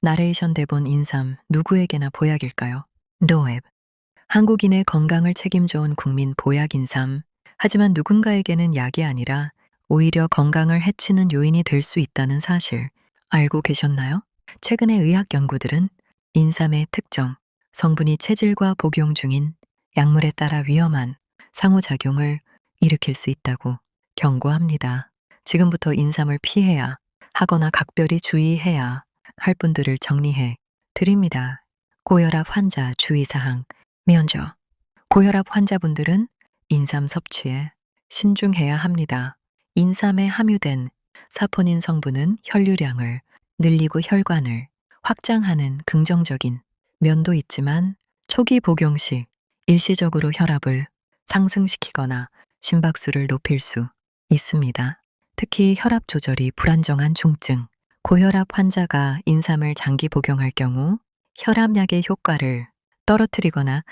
나레이션 대본 인삼 누구에게나 보약일까요? 노앱. 한국인의 건강을 책임져온 국민 보약 인삼. 하지만 누군가에게는 약이 아니라 오히려 건강을 해치는 요인이 될 수 있다는 사실 알고 계셨나요? 최근의 의학 연구들은 인삼의 특정, 성분이 체질과 복용 중인 약물에 따라 위험한 상호작용을 일으킬 수 있다고 경고합니다. 지금부터 인삼을 피해야 하거나 각별히 주의해야 할 분들을 정리해 드립니다. 고혈압 환자 주의사항. 먼저, 고혈압 환자분들은 인삼 섭취에 신중해야 합니다. 인삼에 함유된 사포닌 성분은 혈류량을 늘리고 혈관을 확장하는 긍정적인 면도 있지만 초기 복용 시 일시적으로 혈압을 상승시키거나 심박수를 높일 수 있습니다. 특히 혈압 조절이 불안정한 중증, 고혈압 환자가 인삼을 장기 복용할 경우 혈압약의 효과를 떨어뜨리거나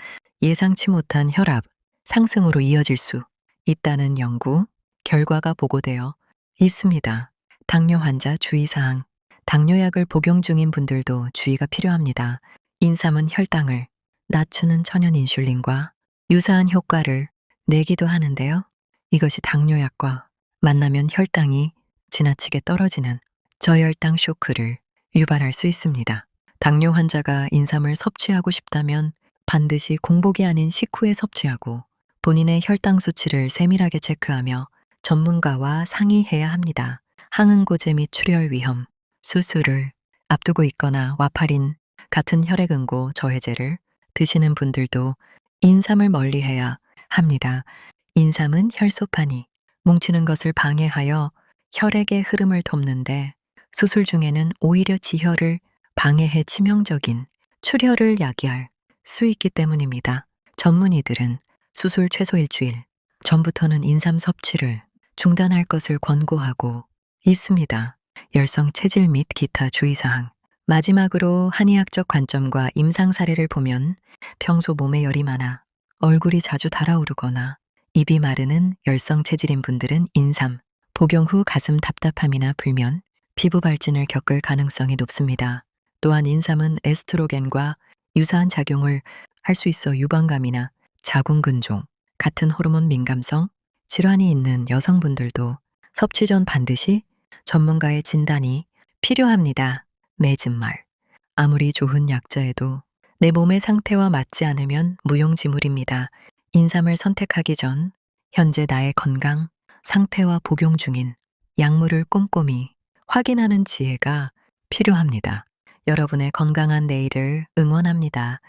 예상치 못한 혈압 상승으로 이어질 수 있다는 연구 결과가 보고되어 있습니다. 당뇨 환자 주의사항. 당뇨약을 복용 중인 분들도 주의가 필요합니다. 인삼은 혈당을 낮추는 천연 인슐린과 유사한 효과를 내기도 하는데요. 이것이 당뇨약과 만나면 혈당이 지나치게 떨어지는 저혈당 쇼크를 유발할 수 있습니다. 당뇨 환자가 인삼을 섭취하고 싶다면 반드시 공복이 아닌 식후에 섭취하고 본인의 혈당 수치를 세밀하게 체크하며 전문가와 상의해야 합니다. 항응고제 및 출혈 위험, 수술을 앞두고 있거나 와파린 같은 혈액응고 저해제를 드시는 분들도 인삼을 멀리해야 합니다. 인삼은 혈소판이 뭉치는 것을 방해하여 혈액의 흐름을 돕는데 수술 중에는 오히려 지혈을 방해해 치명적인 출혈을 야기할 수 있기 때문입니다. 전문의들은 수술 최소 일주일 전부터는 인삼 섭취를 중단할 것을 권고하고 있습니다. 열성 체질 및 기타 주의사항. 마지막으로 한의학적 관점과 임상 사례를 보면 평소 몸에 열이 많아 얼굴이 자주 달아오르거나 입이 마르는 열성 체질인 분들은 인삼, 복용 후 가슴 답답함이나 불면, 피부 발진을 겪을 가능성이 높습니다. 또한 인삼은 에스트로겐과 유사한 작용을 할 수 있어 유방감이나 자궁근종 같은 호르몬 민감성 질환이 있는 여성분들도 섭취 전 반드시 전문가의 진단이 필요합니다. 맺은말. 아무리 좋은 약자에도 내 몸의 상태와 맞지 않으면 무용지물입니다. 인삼을 선택하기 전 현재 나의 건강, 상태와 복용 중인 약물을 꼼꼼히 확인하는 지혜가 필요합니다. 여러분의 건강한 내일을 응원합니다.